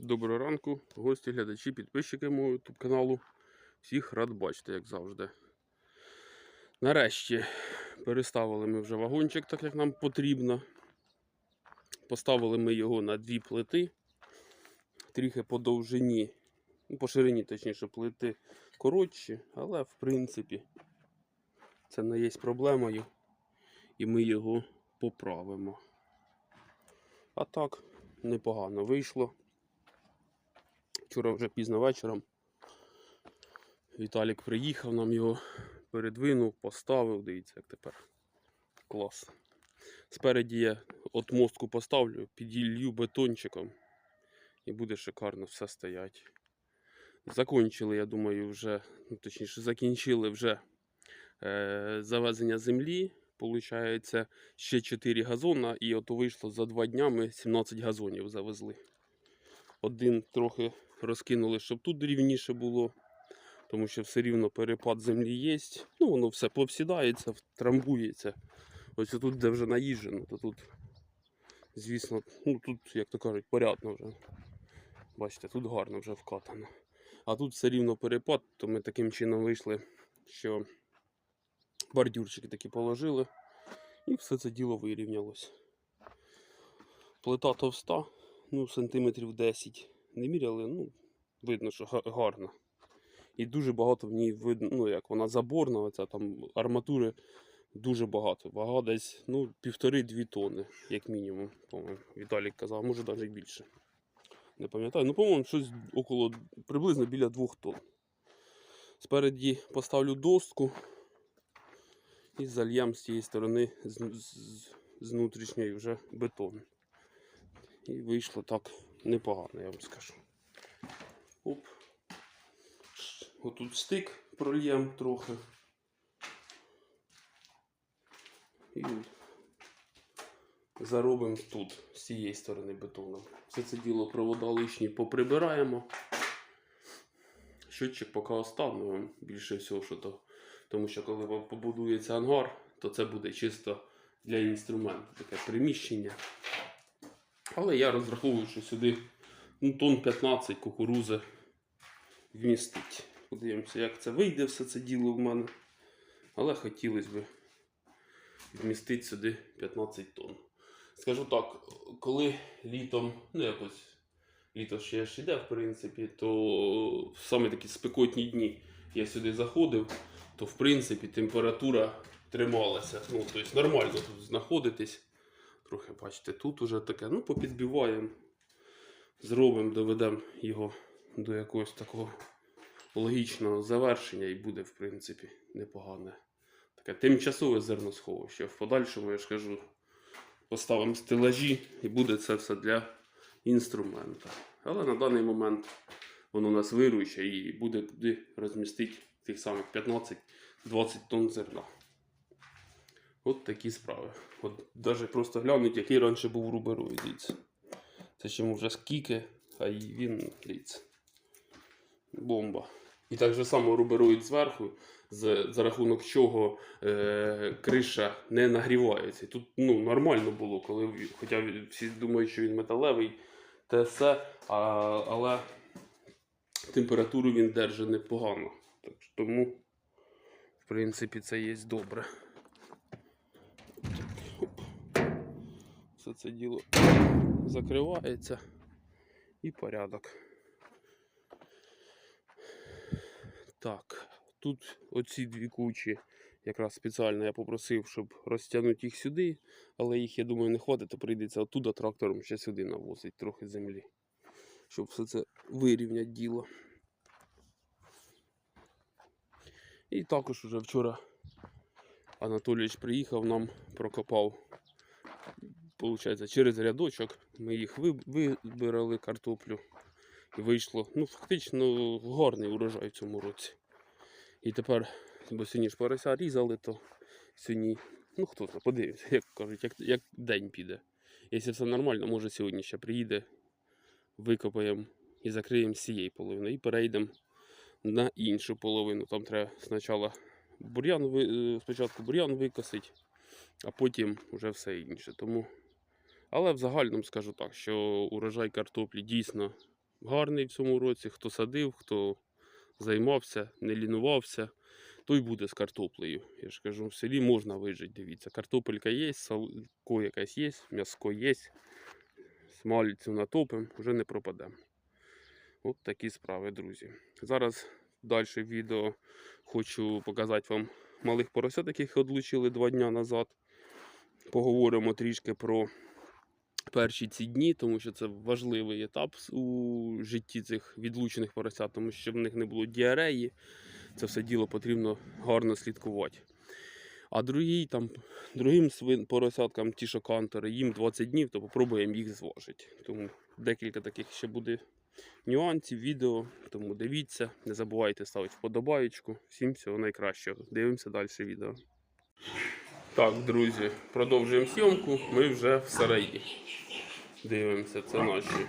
Доброго ранку, гості, глядачі, підписчики мого YouTube каналу. Всіх рад бачити, як завжди. Нарешті переставили ми вже вагончик, так як нам потрібно. Поставили ми його на дві плити. Трохи по довжині, ну, по ширині, точніше, плити коротші, але в принципі це не є проблемою. І ми його поправимо. А так, непогано вийшло. Вчора вже пізно вечором. Віталік приїхав, нам його передвинув, поставив. Дивіться, як тепер. Клас. Спереді я от мостку поставлю, піділью бетончиком. І буде шикарно все стоять. Закончили, я думаю, вже, ну, точніше, закінчили вже е, завезення землі. Получається, ще 4 газона, і от вийшло за 2 дня ми 17 газонів завезли. Один трохи розкинули, щоб тут рівніше було, тому що все рівно перепад землі є. Ну, воно все повсідається, трамбується. Ось тут, де вже наїжджено, то тут, звісно, ну тут, як то кажуть, порядно вже. Бачите, тут гарно вже вкатано. А тут все рівно перепад, то ми таким чином вийшли, що бордюрчики такі положили, і все це діло вирівнялось. Плита товста, ну, сантиметрів 10 не міряли, ну, видно, що га- гарно. І дуже багато в ній видно, ну як вона заборна, оця там арматури дуже багато. Вага десь ну, півтори-дві тонни, як мінімум, по-моєму. Віталік казав, може навіть більше. Не пам'ятаю. Ну, по-моєму, щось около приблизно біля двох тонн. Спереді поставлю доску і зальєм з цієї сторони з, з, з внутрішньої вже бетон. І вийшло так непогано, я вам скажу. Оп. Отут стик прольєм трохи. І заробимо тут, з цієї сторони бетоном. Все це діло провода лишні поприбираємо. Щотчик поки оставимо більше всього, що то. Тому що коли побудується ангар, то це буде чисто для інструменту, таке приміщення. Але я розраховую, що сюди ну, тонн 15 кукурузи вмістить. Подивимося, як це вийде все це діло в мене. Але хотілося б вмістити сюди 15 тонн. Скажу так, коли літом, ну якось літо ще ж іде, в принципі, то в саме такі спекотні дні я сюди заходив, то в принципі температура трималася. Ну, тобто нормально тут знаходитись. Трохи бачите, тут уже таке, ну, попідбиваємо, зробимо, доведемо його до якогось такого логічного завершення і буде, в принципі, непогане. Таке тимчасове зерносховище. В подальшому, я ж кажу, поставимо стелажі і буде це все для інструмента. Але на даний момент воно у нас вируюче і буде куди розмістити тих самих 15-20 тонн зерна. От такі справи. От навіть просто глянуть, який раніше був рубероїд, дивіться. Це ще йому вже скільки, а й він, дивіться. Бомба. І так же само рубероїд зверху, з, за рахунок чого е, криша не нагрівається. Тут ну, нормально було, коли хоча всі думають, що він металевий, те все, але температуру він держить непогано. Так, тому, в принципі, це є добре. Так, оп. Все це діло закривається і порядок. Так, тут оці дві кучі якраз спеціально я попросив, щоб розтягнути їх сюди, але їх, я думаю, не хватить, то прийдеться оттуда трактором ще сюди навозити трохи землі, щоб все це вирівняти діло. І також уже вчора Анатолійович приїхав, нам прокопав, получається, через рядочок. Ми їх вибирали картоплю. І вийшло, ну, фактично гарний урожай в цьому році. І тепер, бо сьогодні ж порося різали, то сьогодні, ну хто знає, подивимося, як кажуть, як, як день піде. Якщо все нормально, може сьогодні ще приїде, викопаємо і закриємо цієї половини. І перейдемо на іншу половину. Там треба спочатку бур'ян, е, спочатку бур'ян викосити, а потім вже все інше. Тому... Але в загальному скажу так, що урожай картоплі дійсно гарний в цьому році. Хто садив, хто займався, не лінувався, той буде з картоплею. Я ж кажу, в селі можна вижити, дивіться. Картопелька є, салко якась є, м'яско є. Смалицю натопимо, вже не пропадемо. От такі справи, друзі. Зараз далі відео хочу показати вам малих поросят, яких одлучили два дні назад. Поговоримо трішки про перші ці дні, тому що це важливий етап у житті цих відлучених поросят, тому що в них не було діареї, це все діло потрібно гарно слідкувати. А другий, там, другим свин, поросяткам, ті, що кантори, їм 20 днів, то попробуємо їх зважити. Тому декілька таких ще буде нюансів, відео. Тому дивіться, не забувайте ставити вподобаєчку. Всім всього найкращого. Дивимося далі відео. Так, друзі, продовжуємо зйомку. Ми вже в сараї. Дивимося, це наші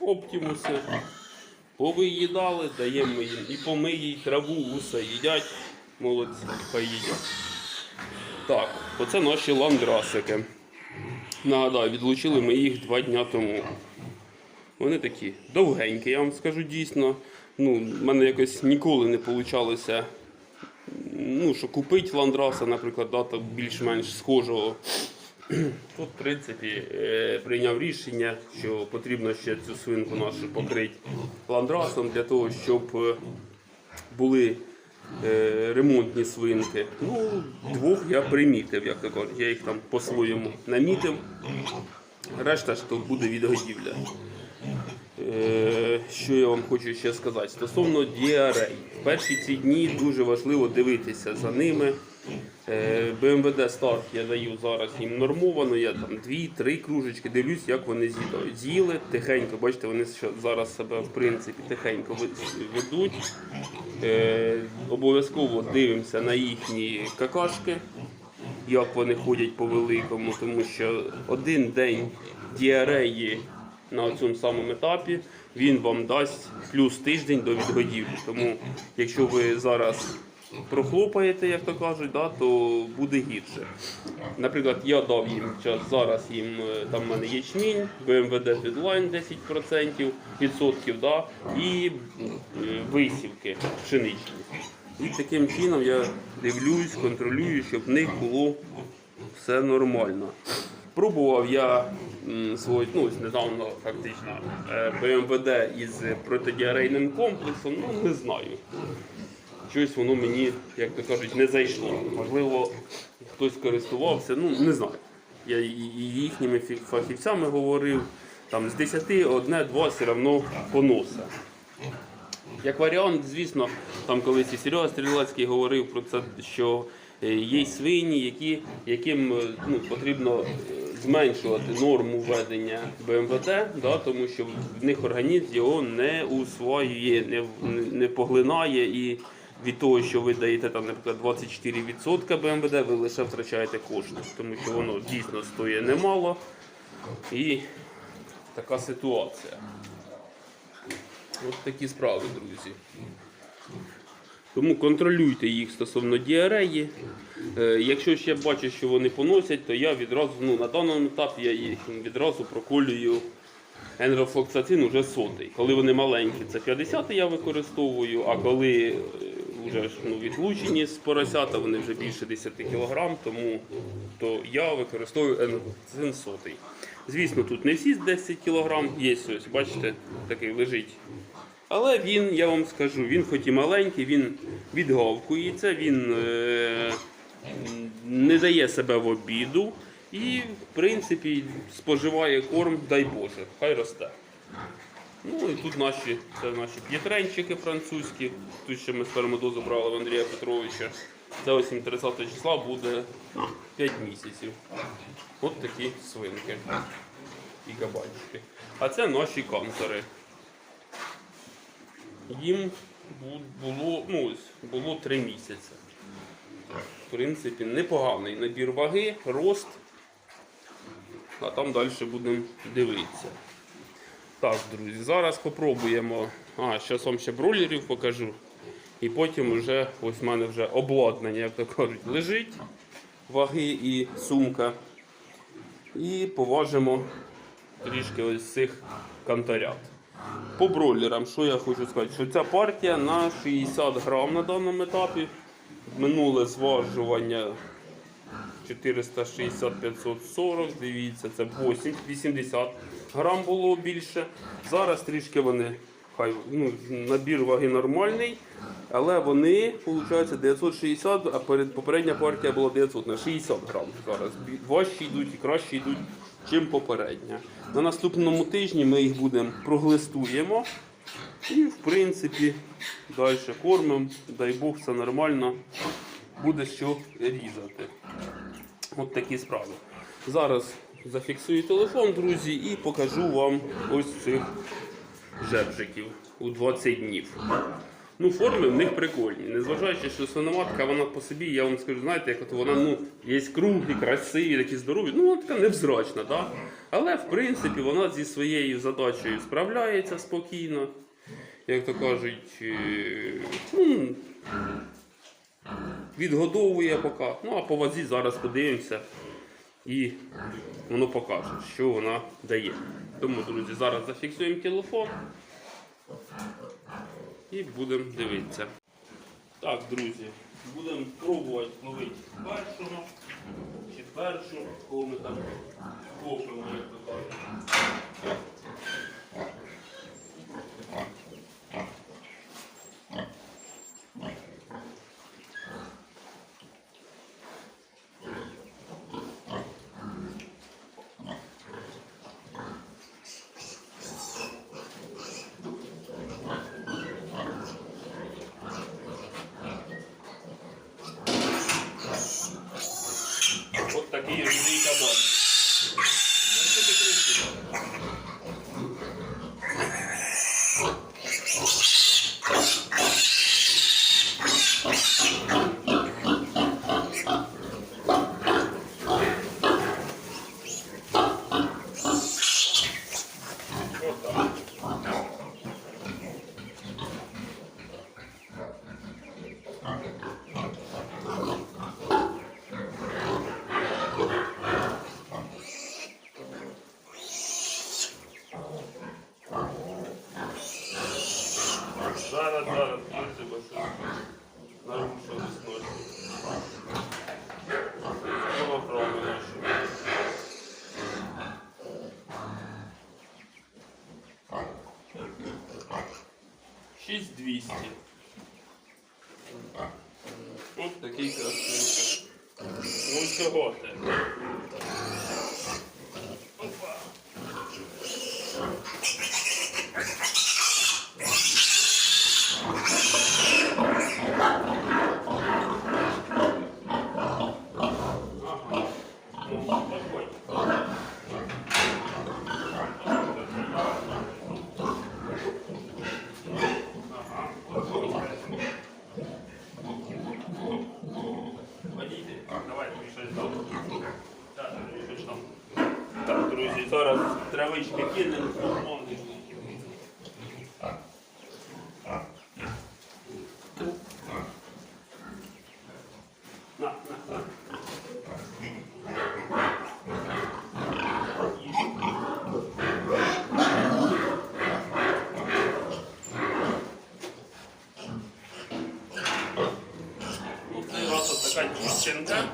оптимуси. Повиїдали, даємо їм і помиї, і траву, уса їдять. Молодці, хай. Так, оце наші ландрасики. Нагадаю, відлучили ми їх два дня тому. Вони такі довгенькі, я вам скажу дійсно. Ну, в мене якось ніколи не вийшло, ну, що купити ландраса, наприклад, да, так більш-менш схожого. Тут, в принципі, е, прийняв рішення, що потрібно ще цю свинку нашу покрити ландрасом для того, щоб е, були е, ремонтні свинки. Ну, двох я примітив, як то кажуть. Я їх там по-своєму намітив. Решта ж то буде відгодівля. Е, Що я вам хочу ще сказати? Стосовно діарей. В перші ці дні дуже важливо дивитися за ними. Е, БМВД старт я даю зараз їм нормовано, я там дві-три кружечки дивлюсь, як вони з'їдають. З'їли тихенько, бачите, вони зараз себе в принципі тихенько ведуть. Е, Обов'язково дивимося на їхні какашки, як вони ходять по великому, тому що один день діареї на цьому самому етапі він вам дасть плюс тиждень до відгодівлі. Тому якщо ви зараз прохлопаєте, як то кажуть, да, то буде гірше. Наприклад, я дав їм час, зараз їм е, там в мене ячмінь, БМВД Фідлайн 10% відсотків, да, і е, висівки пшеничні. І таким чином я дивлюсь, контролюю, щоб в них було все нормально. Пробував я м, ну, недавно фактично е, БМВД із протидіарейним комплексом, ну не знаю. Щось воно мені, як то кажуть, не зайшло. Можливо, хтось користувався, ну не знаю. Я і їхніми фахівцями говорив, там з 10 одне-два все одно поноса. Як варіант, звісно, там колись і Серега Стрілецький говорив про це, що е, є свині, які, яким е, ну, потрібно зменшувати норму ведення БМВД, да, тому що в них організм його не усвоює, не, не поглинає і від того, що ви даєте там, наприклад, 24% БМВД, ви лише втрачаєте кошти, тому що воно дійсно стоїть немало. І така ситуація. От такі справи, друзі. Тому контролюйте їх стосовно діареї. Е, якщо ще бачу, що вони поносять, то я відразу, ну на даному етапі я їх відразу проколюю енрофлоксацин уже сотий. Коли вони маленькі, це 50 я використовую, а коли е, вже ну, відлучені з поросята, вони вже більше 10 кг, тому то я використовую енрофлоксацин сотий. Звісно, тут не всі 10 кг, є ось, бачите, такий лежить але він, я вам скажу, він хоч і маленький, він відгавкується, він е, не дає себе в обіду і, в принципі, споживає корм, дай Боже, хай росте. Ну і тут наші, це наші п'єтренчики французькі. Тут ще ми спермодозу брали в Андрія Петровича. Це ось 30 числа буде 5 місяців. От такі свинки і кабанчики. А це наші кантори їм було, ну, було 3 місяці. В принципі, непоганий набір ваги, рост. А там далі будемо дивитися. Так, друзі, зараз спробуємо. А, зараз вам ще бройлерів покажу. І потім вже ось в мене вже обладнання, як то кажуть, лежить ваги і сумка. І поважимо трішки ось цих кантарят. По бройлерам, що я хочу сказати, що ця партія на 60 грам на даному етапі. Минуле зважування 460-540, дивіться, це 8, 80 грам було більше. Зараз трішки вони, хай ну, набір ваги нормальний, але вони, виходить, 960, а перед, попередня партія була 900 на 60 грам. Зараз важчі йдуть і краще йдуть, чим попередня. На наступному тижні ми їх будемо проглистуємо. І, в принципі, далі кормимо, дай Бог, все нормально. Буде що різати. От такі справи. Зараз зафіксую телефон, друзі, і покажу вам ось цих жебжиків у 20 днів. Ну, форми в них прикольні. Незважаючи, що свиноматка, вона по собі, я вам скажу, знаєте, як от вона ну, є круглі, красиві, такі здорові, ну вона така невзрачна, да? але в принципі вона зі своєю задачею справляється спокійно. Як то кажуть, е, ну, відгодовує поки. Ну а по вазі зараз подивимося і воно покаже, що вона дає. Тому, друзі, зараз зафіксуємо телефон і будемо дивитися. Так, друзі, будемо пробувати ловити першого чи першу, кого ми там копимо, як то кажуть. От такий різний кабан. 6200. Ось такий красивий. Ось кого ти. Зараз травички кинемо, помогли. На, на, на. Ну, це у вас от така дівчинка.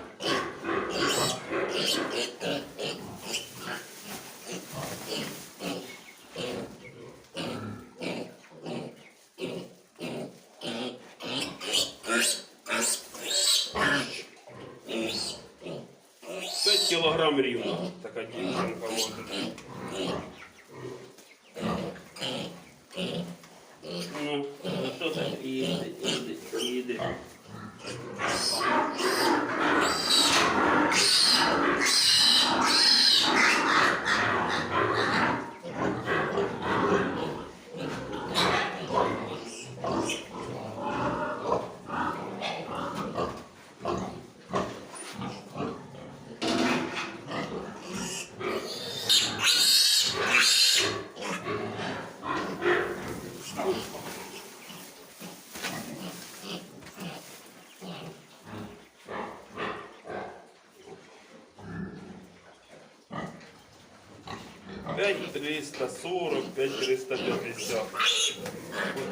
5340, 5350. Ось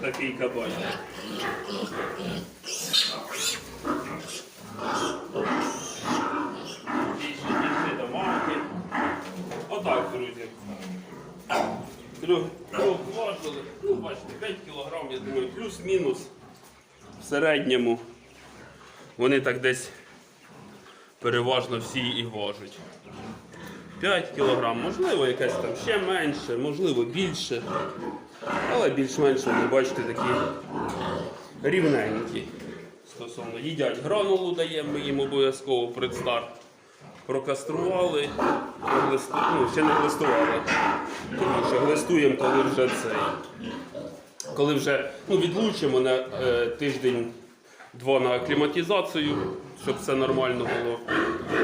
такий мамки. Отак, друзі. Трьох важили. Ну, бачите, 5 кг, я думаю, плюс-мінус. В середньому вони так десь переважно всі і важать. 5 кг, можливо, якась там ще менше, можливо, більше. Але більш-менш вони, бачите, такі рівненькі. Стосовно їдять гранулу даємо їм обов'язково предстарт. Прокастрували, глисту... ну, ще не глистували. Тому що глистуємо, коли вже цей. Коли вже ну, відлучимо на е, тиждень-два на акліматизацію, щоб все нормально було.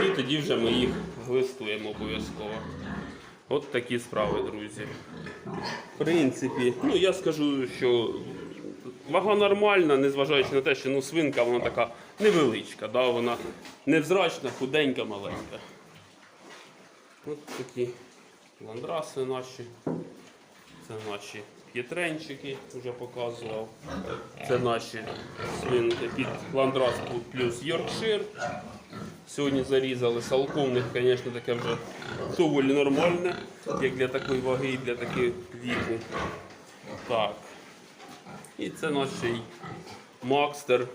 І тоді вже ми їх глистуємо обов'язково. От такі справи, друзі. В принципі, ну я скажу, що вага нормальна, незважаючи на те, що ну, свинка вона така невеличка, да? вона невзрачна, худенька, маленька. От такі ландраси наші. Це наші п'єтренчики, вже показував. Це наші свинки під ландрас плюс Йоркшир. Сьогодні зарізали салковник, звісно, таке вже доволі нормальне, як для такої ваги і для таких віку. Так. І це наш Макстер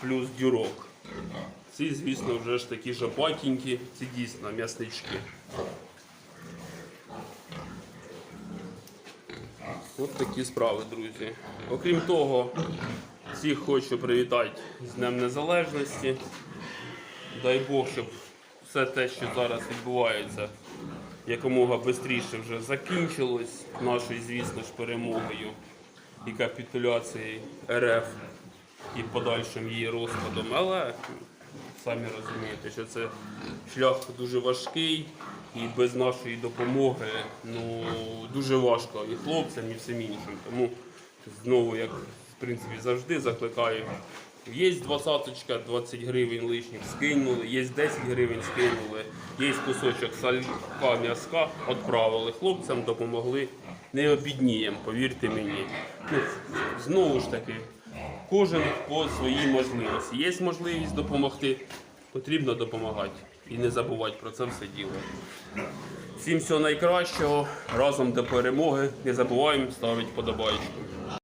плюс дюрок. Ці, звісно, вже ж такі жопатенькі, ці дійсно м'яснички. От такі справи, друзі. Окрім того, всіх хочу привітати з Днем Незалежності. Дай Бог, щоб все те, що зараз відбувається, якомога швидше вже закінчилось нашою, звісно ж, перемогою і капітуляцією РФ і подальшим її розпадом. Але самі розумієте, що це шлях дуже важкий і без нашої допомоги ну, дуже важко і хлопцям, і всім іншим. Тому знову, як в принципі завжди, закликаю. Є двадцяточка, 20 гривень лишніх скинули, є 10 гривень скинули, є кусочок салька, м'язка, відправили хлопцям, допомогли. Не обідніємо, повірте мені. Ну, знову ж таки, кожен по своїй можливості. Є можливість допомогти, потрібно допомагати. І не забувати про це все діло. Всім всього найкращого, разом до перемоги. Не забуваємо ставити подобайку.